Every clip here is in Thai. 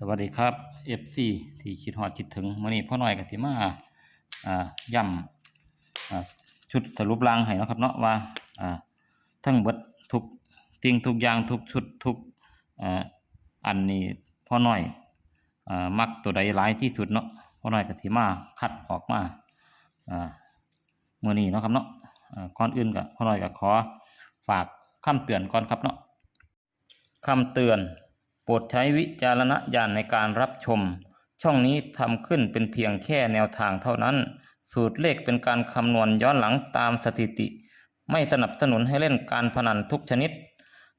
สวัสดีครับ FC ที่คิดฮอดคิดถึงมื้อนี้พ่อหน่อยก็สิมาอ่าย่ำอ่าชุดสรุปรางให้นะครับเนาะว่าอ่าทั้งเบิดทุกสิ่งทุกอย่างทุกชุดทุกอ่าอันนี้พ่อหน่อยอ่ามักตัวใดหลายที่สุดเนาะพ่อหน่อยก็สิมาคัดออกมาอ่ามื้อนี้นะครับเนาะอ่าก่อนอื่นก็พ่อหน่อยก็ขอฝากคำเตือนก่อนครับเนาะคำเตือน ปรดใช้วิจารณญาณในการรับชม ช่องนี้ทำขึ้นเป็นเพียงแค่แนวทางเท่านั้น สูตรเลขเป็นการคำนวณย้อนหลังตามสถิติ ไม่สนับสนุนให้เล่นการพนันทุกชนิด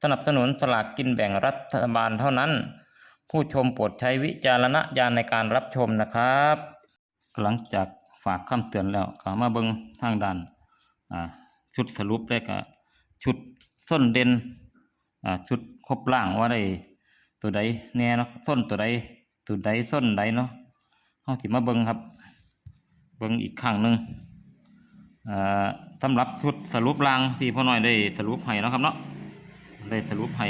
สนับสนุนสลากกินแบ่งรัฐบาลเท่านั้น ผู้ชมโปรดใช้วิจารณญาณในการรับชมนะครับ หลังจากฝากคำเตือนแล้วก็มาเบิงทางด้านอ่าชุดสรุปแล้วก็ชุดส้นเด่นอ่าชุดครบล่างว่าได้ ตัวใดแน่เนาะส้นตัวใดตัวใดส้นใดเนาะเฮาสิมาเบิ่งครับ เบิ่งอีกครั้งหนึงอ่าสำหรับชุดสรุปล่างที่พ่อน้อยได้สรุปให้นะครับเนาะได้สรุปให้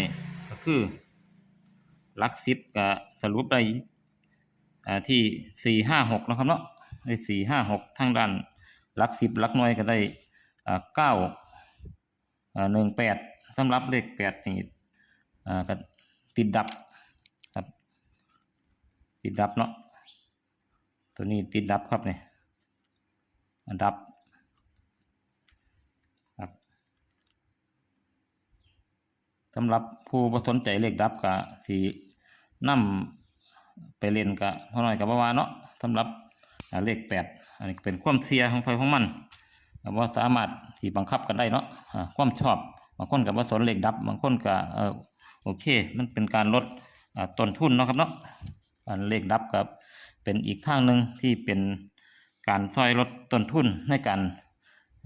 ก็คือลักสิบก็สรุปได้อ่าที่สี่ห้าหกนะครับเนาะได้สี่ห้าหกทางด้านลักสิบลักหน่วยก็ได้อ่าเก้าอ่าหนึ่งแปดสำหรับเลขแปดนี่อ่าก็ติดดับ ติดดับเนาะตัวนี้ติดดับครับเนี่ยอันดับครับสำหรับผู้บ่สนใจเลขดับก็สีนำไปเล่นกับพ่อน้อยกับว่าเนาะสำหรับเลขแปดอันนี้เป็นความเสียของไฟของมันก็บ่สามารถที่บังคับกันได้เนาะความชอบบางคนก็บ่สนเลขดับบางคนก็เออโอเค มันเป็นการลดต้นทุนเนาะครับเนาะ เลขดับกับ เป็นอีกทางหนึ่งที่เป็นการซอยลดต้นทุนในการ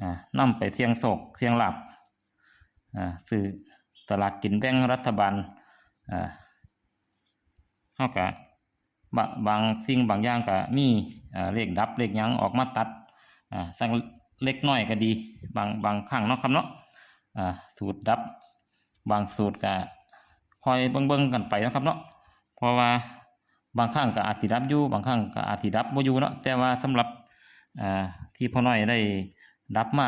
อ่าไปเสี่ยงโศกเสี่ยงหลาบอ่าซื้อตลาดกินแบ่งรัฐบาลอ่าเฮาก็บบางสิ่งบางอย่างก็มีอ่าเลขดับเลขยังออกมาตัดอ่าสักเล็กน้อยก็ดี บางบางครั้งเนาะครับเนาะอ่าสูตรดับบางสูตรก็คอยเบิ่งเบิ่งกันไปนะครับเนาะเพราะว่า บางครั้งก็อาจสิดับอยู่บางครั้งก็อาจสิดับบ่อยู่เนาะแต่ว่าสำหรับที่พ่อน้อยได้ดับมา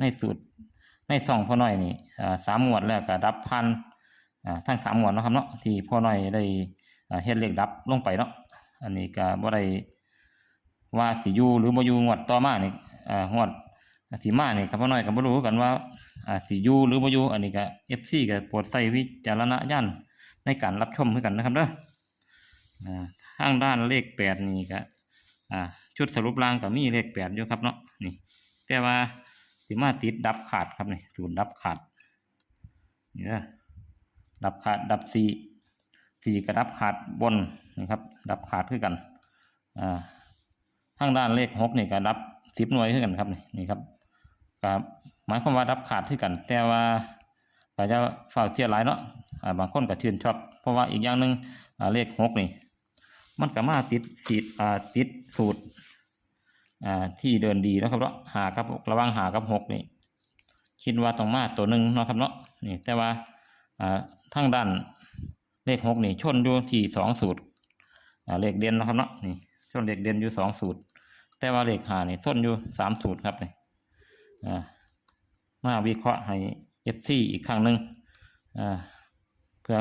ในสูตรในซองพ่อน้อยนี่อ่าสามงวดแล้วก็ดับพันทั้งสามงวดนะครับเนาะที่พ่อน้อยได้เฮ็ดเลขดับลงไปเนาะอันนี้ก็บ่ได้ว่าสิอยู่หรือบ่อยู่งวดต่อมานี่อ่างวดสิมาเนี่ก็บ่น้อยก็บ่รู้กันว่าสิอยู่หรือบ่อยู่อันนี้ก็ FC ก็โปรดใช้วิจารณญาณในการรับชมคือกันนะครับเด้อ อ่าทางด้านเลข8นี่ก็ชุดสรุปรางก็มีเลข8อยู่ครับเนาะนี่แต่ว่าสิมาติดดับขาดครับนี่ศูนย์ดับขาดนี่เด้อดับขาดดับ4 4ก็ดับขาดบนนะครับ ดับขาดคือกันอ่าทางด้านเลขหกนี่ก็รับสิบหน่วยขึ้นกันครับนี่นี่ครับก็หมายความว่ารับขาดขึ้นกัน แต่ว่าก็จะเฝ้าเจียหลายเนาะบางคนก็ชื่นชอบ เพราะว่าอีกอย่างหนึ่งเลขหกนี่ มันก็มาติดสีอ่าติดสูตรอ่าที่เดินดีนะครับเนาะหากับระวังหากับหกนี่คิดว่าต้องมาตัวหนึ่งนะครับเนาะนี่แต่ว่าอ่าทางด้านเลขหกนี่ชนอยู่ที่สองสูตรอ่าเลขเด่นนะครับเนาะนี่ส่วนเลขเด่นอยู่สองสูตร แต่ว่าเลขหานี่ส้นอยู่สามสูตรครับนี่อ่ามาวิเคราะห์ให้เอฟซีอีกครั้งหนึ่งอ่าเพื่อ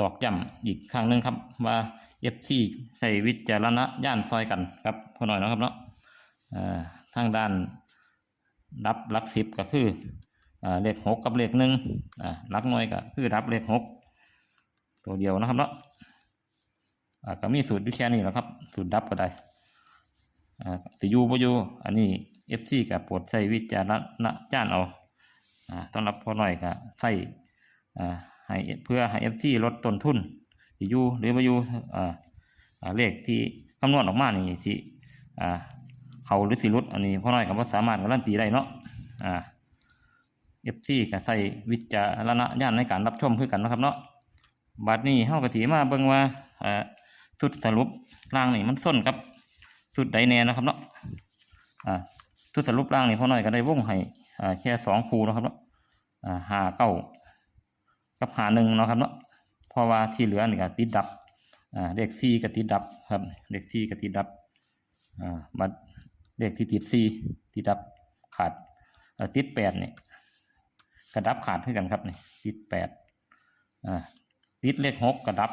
ตอกย้ำอีกครั้งหนึ่งครับว่า เอฟซีใส่วิจารณญาณซอยกันครับพอหน่อยนะครับเนาะทางด้านรับหลักสิบก็คืออเลขหกกับเลขหนึ่งอ่าหลักหน่วยก็คือรับเลขหกตัวเดียวนะครับเนาะก็มีสูตรอยู่แค่นี้แหละครับ สูตรดับก็ได้สิยู่บ่อยู่อันนี้ FC ก็โปรดใช้วิจารณญาณเอาอต้อนรับพอหน่อยก็ใส่ให้เพื่อให้ FC ลดต้นทุน สิอยู่หรือบ่อยู่อ่าเลขที่คำนวณออกมานี่สิอ่าเขาหรือสิหลุดอันนี้พอหน่อยก็บ่สามารถการันตีได้เนาะอ่า FC ก็ใส่วิจารณญาณในการรับชมคือกันนะครับเนาะบัดนี้เฮาก็สิมาเบิ่งว่าอ่าสุดสรุปล่างนี่มันส้นกับสุดใดแน่นะครับเนาะอ่าสุดสรุปล่างนี่พอหน่อยก็ได้วงให้อ่าแค่สองคูนะครับเนาะอ่าหาเก้ากับหาหนึ่งเนาะครับเนาะ ราะว่าที่เหลือนี่ก็ติดดับอ่าเลขสี่ก็ติดดับครับเลขสี่ก็ติดดับอ่าเลขที่ติดสี่ติดดับขาดติดแปดเนี่ยกระดับขาดเท่ากันครับนี่ติดแปดอ่าติดเลขหกกระดับ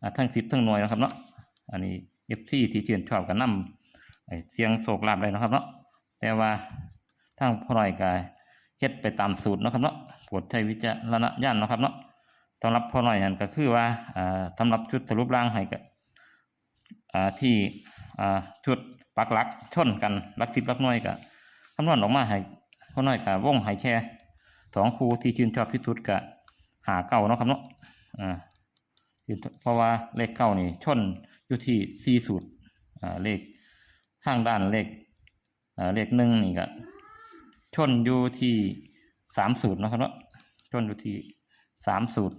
อ่าทั้งสิบทั้งหน่วยนะครับเนาะอันนี้เอฟซีที่ชื่นชอบกันนำเสียงโศกลาบเลยนะครับเนาะแต่ว่าทางพ่อหน่อยก็เฮ็ดไปตามสูตรนะครับเนาะโปรดใช้วิจารณญาณนะครับเนาะ สำหรับพอหน่อยนั่นก็คือว่าสำหรับชุดสรุปร่างให้กับที่ชุดปักลักชนกันลักสิบหลักน่วยก็คำนวณออกมาให้พอหน่อยกับวงให้แค่สองครูที่ชื่นชอบที่สุดก็หาเก้าเนาะครับเนาะอ่าเพราะว่าเลขเก้านี่ชนอยู่ที่สี่สูตรเลขข้างด้านเลขเลขหนึ่งนี่ก็ชนอยู่ที่สามสูตรนะครับเนาะชนอยู่ที่สามสูตร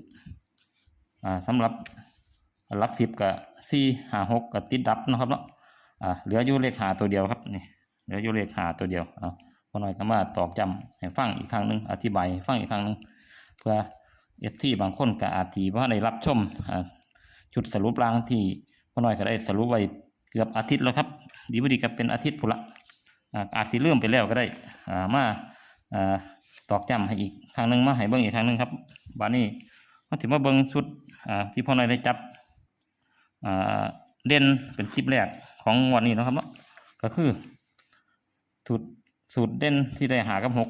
อ่าสำหรับลักสิบกับสี่หาหกกับติดดับนะครับเนาะอ่าเหลืออยู่เลขหาตัวเดียวครับนี่เหลืออยู่เลขหาตัวเดียวเอาพอหน่อยก็มาตอกจำให้ฟังอีกครั้งหนึ่งอธิบายฟังอีกครั้งหนึ่งเพื่อเอฟที่บางคนก็อาจทีว่าได้รับชมอ่าจุดสรุปรางที่พอหน่อยก็ได้สรุปไว้เกือบอาทิตย์แล้วครับ ดีไม่ดีก็เป็นอาทิตย์พุละอ่าอาจสิเริ่มไปแล้วก็ได้อ่ามาอ่าตอกย้ำให้อีกครั้งหนึ่งมาให้เบิ้งอีกครั้งหนึ่งครับบานนี้มาถึงมาเบิ้งชุด ที่พ่อหน่อยได้จับเด่นเป็นคลิปแรกของวันนี้นะครับเนาะก็คือสูตรสูตรเด่นที่ได้หากับหก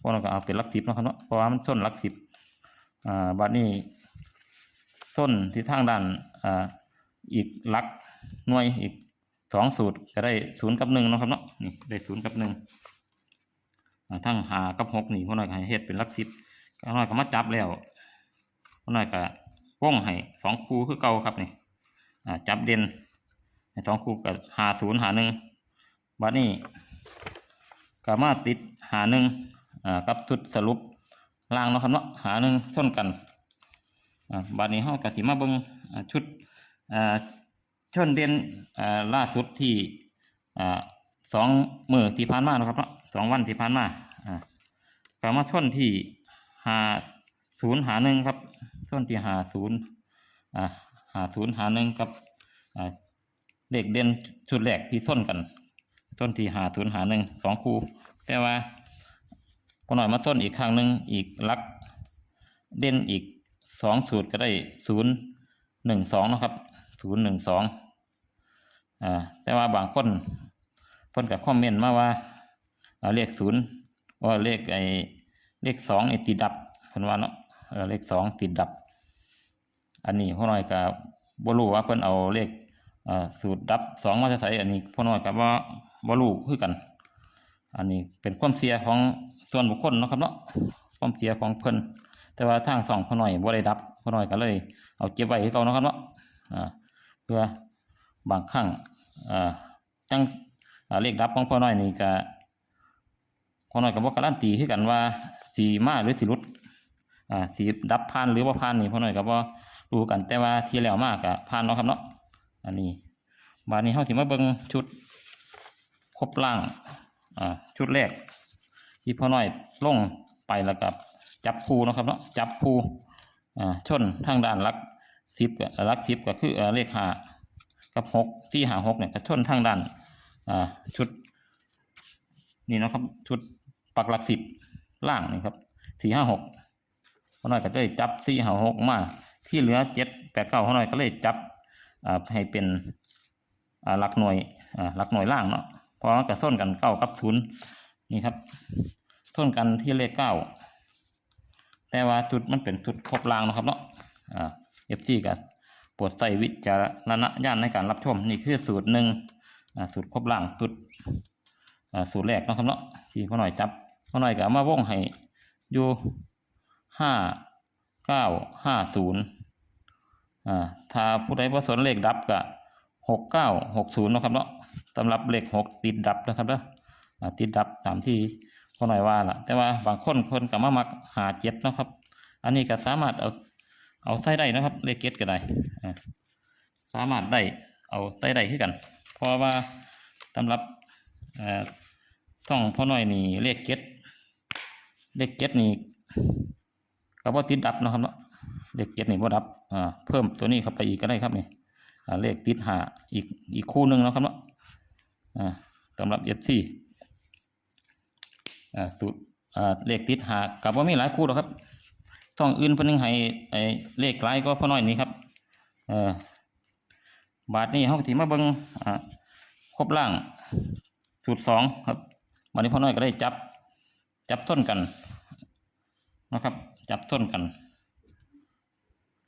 พ่อหน่อยก็เอาเป็นลักสิบนะครับเนาะเพราะว่ามันส้นลักสิบอ่าบานี้ส้นที่ทางด้านอ,อีกลักหน่วยอีกสองสูตรก็ได้ศูนย์กับหนึ่งนะครับเนาะนี่ได้ศูนย์กับหนึ่งทั้งหากับหกนี่พ่อหน่อยก็ให้เฮ็ดเป็นลักสิบพ่อหน่อยก็มาจับแล้วพ่อหน่อยก็ วงให้สองคู่คือเก่าครับนี่จับเด่นสองคู่กับหาศูนย์หาหนึ่งบัดนี้ก็มาติดหาหนึ่งกับชุดสรุปล่างเนาะครับเนาะหาหนึ่งชนกันอ่าบัดนี้เฮาก็สิมาเบิงชุดชนเด่นล่าสุดที่สองมือที่ผ่านมาเนาะครับเนาะสองวันที่ผ่านมากามาชนที่หาศูนย์หาหนึ่งครับ ชนที่หาศูนย์อ่าหาศูนย์หาหนึ่งกับอ่าเด็กเด่นชุดแรกที่ส้นกันส้นที่หาศูนย์หาหนึ่งสองคู่ แต่ว่าพอหน่อยมาส้นอีกครั้งหนึ่งอีกลักเด่นอีกสองสูตรก็ได้ศูนย์หนึ่งสองนะครับศูนย์หนึ่งสองอ่าแต่ว่าบางคนเพิ่นก็คอมเมนต์มาว่าเลขศูนย์ว่าเลขไอ้เลขสองไอ้ติดดับเพิ่นว่าเนาะเลขสองติดดับ อันนี้พ่อน้อยก็บ่รู้ว่าเพิ่นเอาเลขสูตรดับสองมาจะใส่อันนี้พ่อน้อยก็บ่บ่รู้คือกัน อันนี้เป็นความเสียของส่วนบุคคลเนาะครับเนาะความเสียของเพิ่นแต่ว่าทางสองพ่อน้อยบ่ได้ดับพ่อน้อยก็เลย เอาเก็บไว้ให้เขาเนาะครับเนาะเพื่อบางครั้งจังเลขดับของพ่อน้อยนี่ก็พ่อน้อยก็บ่การันตีคือกันว่าสีมาหรือสิหลุดสีดับผ่านหรือบ่ผ่านนี่พ่อน้อยก็บ่ รู้กันแต่ว่าที่แล้วมาก็ผ่านเนาะครับเนาะอันนี้บาดนี้เฮาสิมาเบิ่งชุดครบล่างอ่าชุดแรกที่พ่อน้อยลงไปแล้วก็จับคู่เนาะครับเนาะจับคู่อ่าชนทางด้านลัก10กับลัก10ก็คือเลขห้ากับ6 4 5 6เนี่ยก็ชนทางด้านอ่าชุดนี่เนาะครับชุดปักหลักสิบล่างนี่ครับสี่ห้าหกเขาหน่อยก็เลยจับสี่ห้าหกมา ที่เหลือเจ็ดแปดเก้าเขาหน่อยก็เลยจับให้เป็นหลักหน่วยหลักหน่วยล่างเนาะเพราะส้นกันเก้ากับศูนย์นี่ครับส้นกันที่เลขเก้าแต่ว่าจุดมันเป็นจุดครบล่างนะครับเนาะเอฟซีกับปรดใส่วิจารณญาณในการรับชมนี่คือสูตรหนึ่งสูตรครบล่างสูตรสูตรแรกนะครับเนาะที่พ่อหน่อยจับพ่อหน่อยก็เอามาว่องให้อยู่ห้า เก้าห้าศูนย์อ่าถ้าผู้ใดประสนเลขดับก็หกเก้าหกศูนย์นะครับเนาะสำหรับเลขหกติดดับนะครับเนาะติดดับตามที่พ่อหน่อยว่าล่ะ แต่ว่าบางคนคนก็มามักหาเจ็ดนะครับ อันนี้ก็สามารถเอาเอาใส่ได้นะครับ เลขเจ็ดก็ได้สามารถได้เอาใส่ได้คือกัน เพราะว่าสำหรับเอ่อช่องพ่อหน้อยนี่เลขเก็ดเลขเก็ดนี่ ก็บ่ติดดับเนาะครับเนาะเลขเจ็ดนี่บ่ดับอ่าเพิ่มตัวนี้เข้าไปอีกก็ได้ครับนี่อ่าเลขติดหาอีกอีกคู่หนึ่งเนาะครับเนาะอ่าสำหรับเอฟซีอ่าสูตรอ่าเลขติดหากับว่ามีหลายคู่หรอกครับต้องอื่นเพิ่นนึงให้ไอ้เลขหลายก็พอน้อยนี้ครับเออบาทนี้เฮาก็สิมาเบิ่งอ่าครบล่างสูตรสองครับวันนี้พ่อน้อยก็ได้จับจับต้นกันนะครับ จับต้นกัน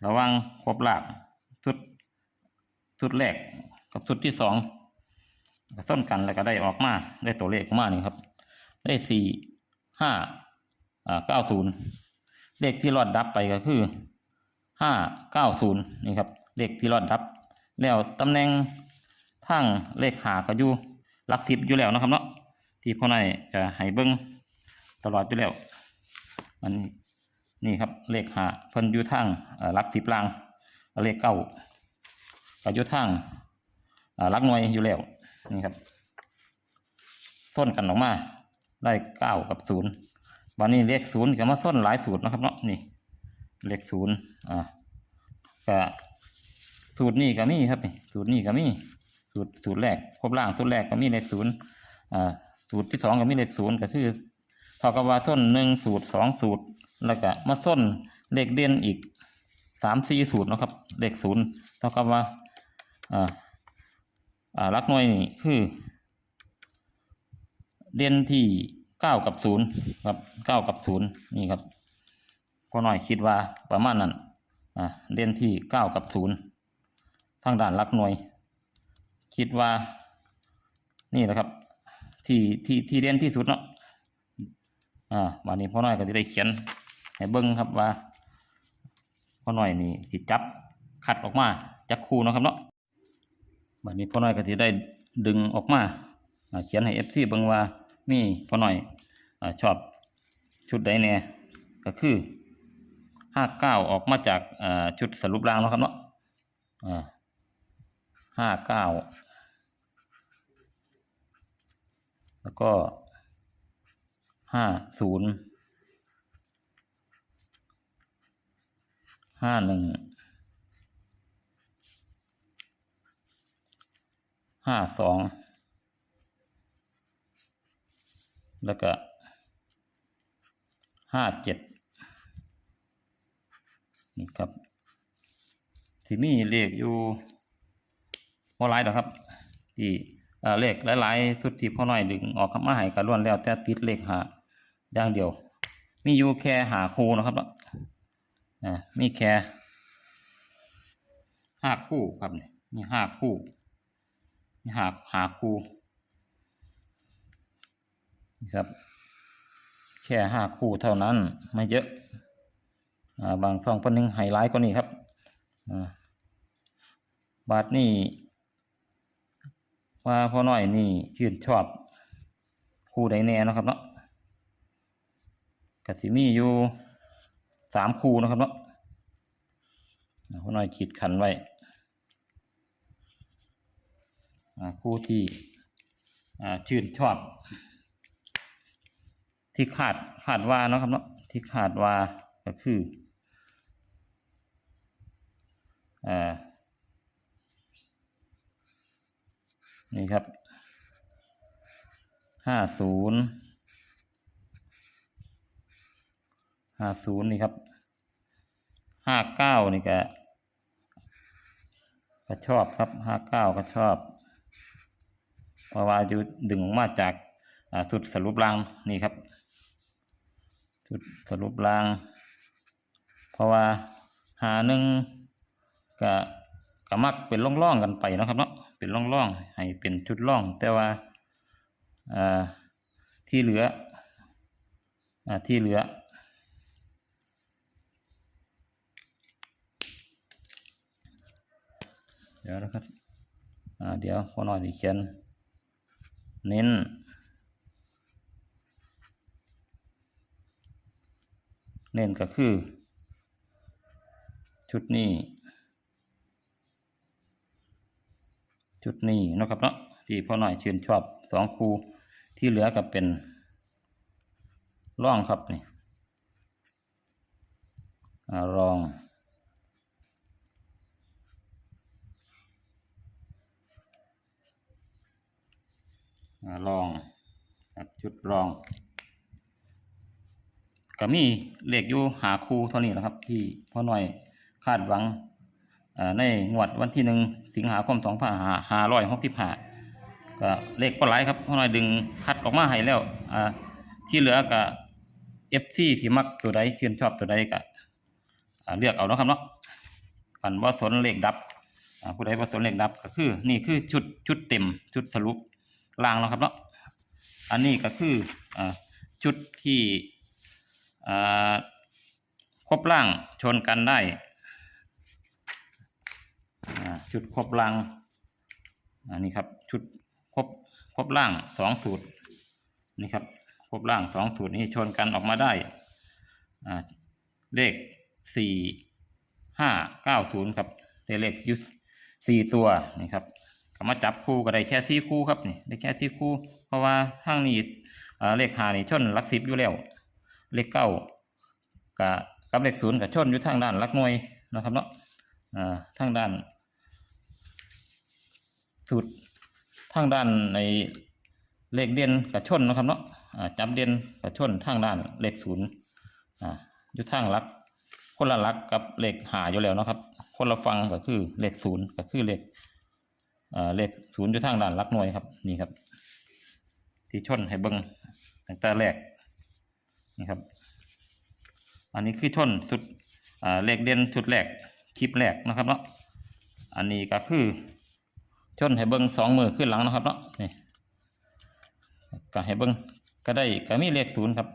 ระว่างครบหลากชุดชุดแรกกับชุดที่สองก็ต้นกันแล้วก็ได้ออกมาได้ตัวเลขออกมานี่ครับ ได้สี่ห้าอ่าเก้าศูนย์เลขที่รอดดับไปก็คือห้าเก้าศูนย์นี่ครับ เลขที่รอดดับ แล้วตำแหน่งทางเลขหาก็อยู่หลักสิบอยู่แล้วนะครับเนาะที่พ่อในายจะให้เบิ้งตลอดอยู่แล้วอันนี้ นี่ครับเลขหาเพิ่นอยู่ทางลักสิบลางเลขเก้าก็อยู่ทางลักหน่วยอยู่แล้วนี่ครับส้นกันออกมาได้เก้ากับศูนย์วันนี้เลขศูนย์ก็มาส้นหลายสูตรนะครับเนาะนี่เลขศูนย์อ่าก็สูตรนี้ก็มีครับนี่สูตรนี้ก็มีสูตรสูตรแรกครบล่างสูตรแรกก็มีเลขศูนย์อ่าสูตรที่สองก็มีเลขศูนย์ก็คือเท่ากับว่าส้นหนึ่งสูตรสองสูตร แล้วก็มาส้นเลขเด่นอีกสามสี่สูตรนะครับเลขศูนย์เท่ากับว่าอ่าอ่าลักหน่วยนี่คือ เด่นที่เก้ากับศูนย์ครับเก้ากับศูนย์นี่ครับก็หน่อยคิดว่าประมาณนั้นอ่าเด่นที่เก้ากับศูนย์ทางด้านลักหน่วย คิดว่า นี่แหละครับ ที่ที่ที่เด่นที่สุดเนาะอ่าวันนี้พ่อน้อยก็จะได้เขียน ให้เบิ้งครับว่าพ่อน้อยนี่สิจับคัดออกมาจากคู่นะครับเนาะวันนี้พ่อน้อยก็จะได้ดึงออกมาเขียนให้เอฟซีเบิ่งว่ามีพอหน่อยอชอบชุดใดแน่ก็คือห้าเก้าออกมาจากชุดสรุปรางแล้วครับเนาะห้าเก้าแล้วก็ห้าศูนย์ ห้าหนึ่งห้าสองแล้วก็ห้าเจ็ดนี่ครับที่มีเลขอยู่พอหลายดอครับ ที่เลขหลายๆชุดที่พ่อน้อยดึงออกคำมาให้ก็ล้วนแล้วแต่ติดเลขหาอย่างเดียว มีอยู่แค่หาคูนะครับ อ่ามีแค่ห้าคู่ครับนี่มีห้าคู่มีหาหาคู่ครับ แค่ห้าคู่เท่านั้นไม่เยอะอ่าบางซองเพิ่นหนึ่งไฮไลท์กว่านี้ครับอ่าบาทนี่ว่าพ่อน้อยนี่ชื่นชอบคู่ใดแน่นะครับเนาะกสิมีอยู่ สามคู่นะครับเนาะอ่าพ่อน้อยขีดขันไว้อ่าคู่ที่อ่าชื่นชอบ ที่ขาดขาดว่าเนาะครับเนาะที่ขาดว่าก็คืออ่านี่ครับห้าศูนย์ ห้าศูนย์นี่ครับห้าเก้านี่ก็ก็ชอบครับห้าเก้าก็ชอบ เพราะว่าอยู่ดึงออกมาจากสุดสรุปรางนี่ครับจุดสรุปราง เพราะว่าหาหนึ่งก็กมักเป็นร่องๆกันไปนะครับเนาะเป็นร่องๆให้เป็นจุดร่อง แต่ว่าที่เหลืออที่เหลือ เดี๋ยวนะครับเดี๋ยวพอหน่อยสิเขียน เน้น เน้นก็คือ ชุดนี้ ชุดนี้นะครับเนาะที่พ่อหน่อยชื่นชอบสองคูที่เหลือก็เป็นร่องครับนี่อ่ารอง ลองครับชุดรองก็มีเลขอยู่หาคูเท่านี้นะครับ ที่พ่อหน่อยคาดหวังอ่าในงวดวันที่หนึ่งสิงหาคมสองพันห้าร้อยหกสิบห้าก็เลขก็หลายครับพ่อหน่อยดึงคัดออกมาให้แล้วอ่าที่เหลือก็เอฟซีที่มักตัวใดเชื่นชอบตัวใดก็เลือกเอาเนาะครับเนาะกันว่าสนเลขดับผู้ใดว่าสนเลขดับก็คือ นี่คือชุดชุดเต็มชุดสรุป ล่างเนาะครับเนาะอันนี้ก็คืออชุดที่ครบล่างชนกันได้ชุดครบล่างอันนี้ครับชุดครบครบล่างสองสูตรนี่ครับครบล่างสองสูตรนี้ชนกันออกมาได้เลขสี่ห้าเก้าศูนย์ครับเลขยุสี่ตัวนี่ครับ มาจับคู่ก็ได้แค่สี่คู่ครับนี่ได้แค่สี่คู่ เพราะว่าข้างนี้เลขหานี่ชนลักสิบอยู่แล้ว เลขเก้ากับกับเลขศูนย์กับชนอยู่ทางด้านลักหน่วยนะครับเนาะอ่าทางด้านสูตรทางด้านในเลขเด่นกับชนนะครับเนาะจับเด่นกับชนทางด้านเลขศูนย์อ่าอยู่ทางลักคนละลักกับเลขหาอยู่แล้วนะครับ คนละฟังก็คือเลขศูนย์ก็คือเลข เลขศูนย์อยู่ทางด้านลักหน่วยครับนี่ครับ ที่ชนให้เบิ้งตั้งแต่แรกนี่ครับ อันนี้คือชนสุดเลขเด่นชุดแรกคลิปแรกนะครับเนาะอันนี้ก็คือชนให้เบิ้งสองมือขึ้นหลังนะครับเนาะนี่ก็ให้เบิ้งก็ได้ก็มีเลขศูนย์ครับ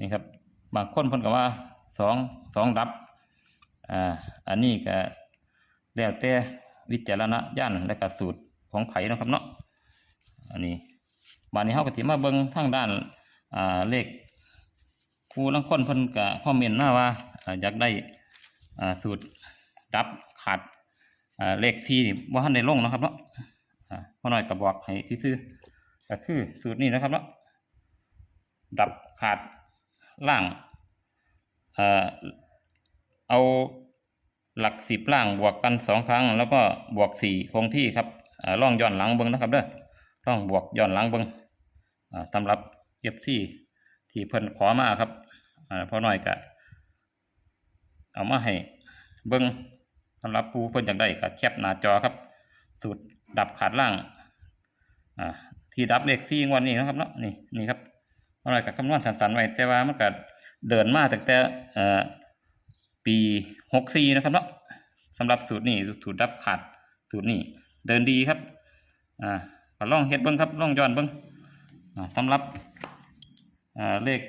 นี่ครับ บางคนเพิ่นก็ว่าสองสองดับอ่าอันนี้ก็แล้วแต่ วิจารณญาณและก็สูตรของไผ่นะครับเนาะอันนี้บานนี้เฮาก็สิมาเบิ่งทางด้านเลขครูลังคนเพิ่นก็คอมเมนต์มาว่าอ่าอยากได้สูตรดับขาดเลขที่นี่บ่ทันได้ลงนะครับเนาะอ่าพ่อน้อยก็บอกให้ซื่อก็คือสูตรนี้นะครับเนาะดับขาดล่างเอา หลักสิบล่างบวกกันสองครั้ง แล้วก็บวกสี่คงที่ครับอ่าล่องย้อนหลังเบิ่งนะครับเด้อล่องบวกย้อนหลังเบิ่งอ่าสำหรับเก็บที่ที่เพิ่นขอมาครับอ่าพอหน่อยก็เอามาให้เบิ้งสำหรับผู้เพิ่นอยากได้ก็แคปหน้าจอครับ สูตรดับขาดล่างอ่าที่ดับเลขสี่งวดนี้นะครับเนาะนี่นี่ครับพอหน่อยก็คำนวณสันๆไว้แต่ว่ามันก็เดินมาตั้งแต่อ่ ปีหกสี่นะครับเนาะสำหรับสูตรนี้สูตรดับขาดสูตรนี้เดินดีครับ อ่าก็ลองเฮ็ดเบิ้งครับลองย้อนเบิ้งสำหรับเลข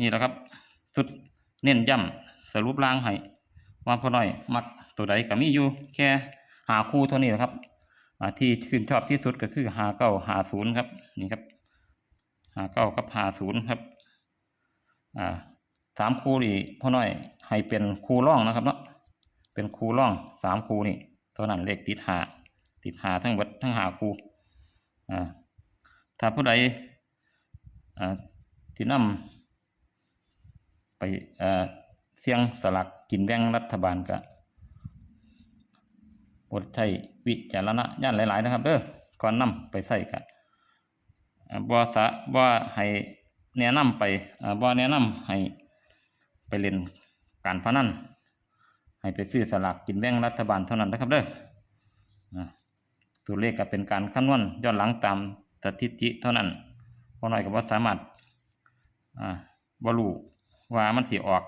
นี่แหละครับสุดเน้นย้ำสรุปล่างให้ว่าพอหน่อยมักตัวใดก็มีอยู่แค่หาคู่เท่านี้แหละครับที่ชื่นชอบที่สุดก็คือหาเก้าหาศูนย์ครับนี่ครับหาเก้ากับหาศูนย์ครับอ่า สามคูนี่พ่อหน่อยให้เป็นคูร่องนะครับเนาะเป็นคูร่องสามคูนี่เท่านั้นเลขติดหาติดหาทั้งหมดทั้งหาคูอ่าถ้าผู้ใดอ่าที่นำไปอ่าเสี่ยงสลักกินแบ่งรัฐบาลก็โปรดใช้วิจารณญาณหลาย ๆ นะครับเด้อก่อนนำไปใส่ก็อ่าบ่สะบ่ให้แนะนำไปอ่าบ่แนะนำให้ ไปเล่นการพนันให้ไปซื้อสลากกินแบ่งรัฐบาลเท่านั้นนะครับเด้ออ่าตัวเลขก็เป็นการคำนวณย้อนหลังตามสถิติเท่านั้นพอหน่อยก็บ่าสามารถอ่าบ่รู้ว่ามันสิออก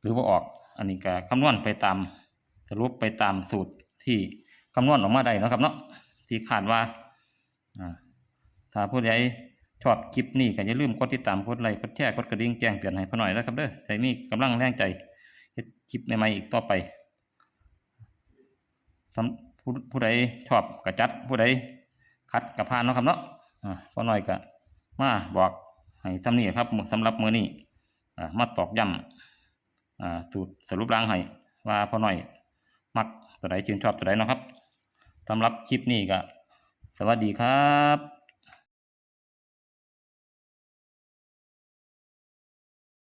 หรือบ่าออก อันนี้ก็คำนวณไปตามสรุปไปตามสูตรที่คำนวณออกมาได้นะครับเนาะที่คาดว่าอ่าถ้าผู้ใด ชอบคลิปนี้ก็อย่าลืมกดติดตามกดไลค์กดแชร์กดกระดิ่งแจ้งเตือนให้พ่อหน่อยนะครับเด้อใส่มีกำลังแรงใจคลิปใหม่ๆอีกต่อไปผู้ผู้ใดชอบกระจัดผู้ใดคัดกระพานเนาะครับเนาะอ่อหน่อยก็มาบอกให้ทำนี่ครับสำหรับมือนี้อ่มาตอกย้ำสูตรสรุปล้างให้ว่าพ่อหน่อย มักตัวใดชื่นชอบตัวใดเนาะครับสำหรับคลิปนี้ก็สวัสดีครับ